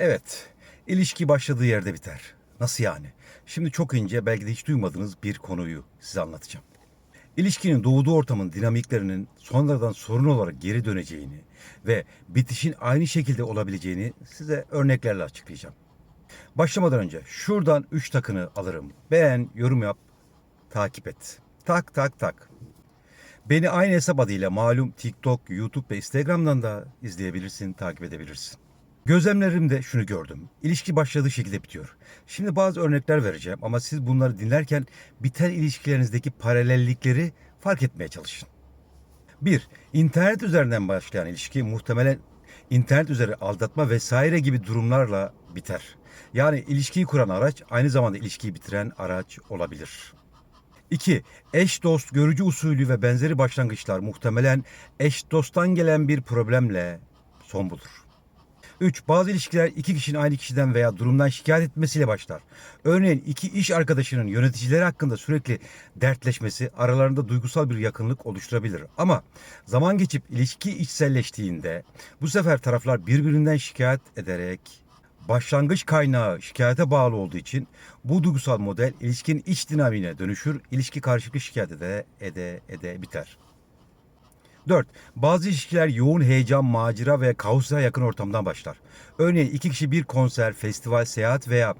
Evet, ilişki başladığı yerde biter. Nasıl yani? Şimdi çok ince, belki de hiç duymadığınız bir konuyu size anlatacağım. İlişkinin doğduğu ortamın dinamiklerinin sonradan sorun olarak geri döneceğini ve bitişin aynı şekilde olabileceğini size örneklerle açıklayacağım. Başlamadan önce şuradan 3 takını alırım. Beğen, yorum yap, takip et. Tak tak tak. Beni aynı hesap adıyla malum TikTok, YouTube ve Instagram'dan da izleyebilirsin, takip edebilirsin. Gözlemlerimde şunu gördüm. İlişki başladığı şekilde bitiyor. Şimdi bazı örnekler vereceğim ama siz bunları dinlerken biten ilişkilerinizdeki paralellikleri fark etmeye çalışın. 1. İnternet üzerinden başlayan ilişki muhtemelen internet üzeri aldatma vesaire gibi durumlarla biter. Yani ilişkiyi kuran araç aynı zamanda ilişkiyi bitiren araç olabilir. 2. Eş dost görücü usulü ve benzeri başlangıçlar muhtemelen eş dosttan gelen bir problemle son bulur. 3. Bazı ilişkiler iki kişinin aynı kişiden veya durumdan şikayet etmesiyle başlar. Örneğin iki iş arkadaşının yöneticileri hakkında sürekli dertleşmesi aralarında duygusal bir yakınlık oluşturabilir. Ama zaman geçip ilişki içselleştiğinde bu sefer taraflar birbirinden şikayet ederek başlangıç kaynağı şikayete bağlı olduğu için bu duygusal model ilişkinin iç dinamiğine dönüşür. İlişki karşılıklı şikayet ede ede ede biter. 4. Bazı ilişkiler yoğun heyecan, macera ve kaosa yakın ortamdan başlar. Örneğin iki kişi bir konser, festival, seyahat veya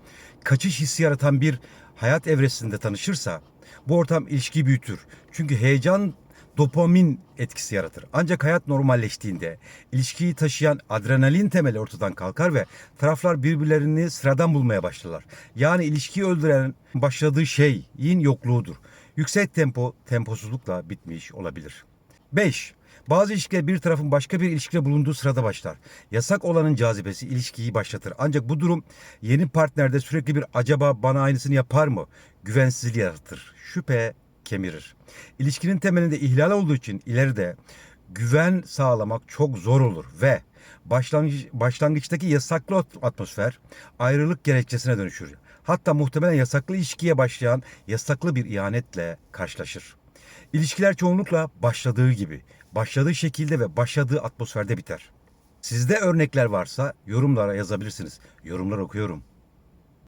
kaçış hissi yaratan bir hayat evresinde tanışırsa bu ortam ilişkiyi büyütür. Çünkü heyecan dopamin etkisi yaratır. Ancak hayat normalleştiğinde ilişkiyi taşıyan adrenalin temeli ortadan kalkar ve taraflar birbirlerini sıradan bulmaya başlarlar. Yani ilişkiyi öldüren başladığı şeyin yokluğudur. Yüksek tempo temposuzlukla bitmiş olabilir. 5. Bazı ilişkiler bir tarafın başka bir ilişkide bulunduğu sırada başlar. Yasak olanın cazibesi ilişkiyi başlatır. Ancak bu durum yeni partnerde sürekli bir acaba bana aynısını yapar mı? Güvensizliği yaratır. Şüphe kemirir. İlişkinin temelinde ihlal olduğu için ileride güven sağlamak çok zor olur ve başlangıç, başlangıçtaki yasaklı at- atmosfer ayrılık gerekçesine dönüşür. Hatta muhtemelen yasaklı ilişkiye başlayan yasaklı bir ihanetle karşılaşır. İlişkiler çoğunlukla başladığı gibi, başladığı şekilde ve başladığı atmosferde biter. Sizde örnekler varsa yorumlara yazabilirsiniz. Yorumlar okuyorum.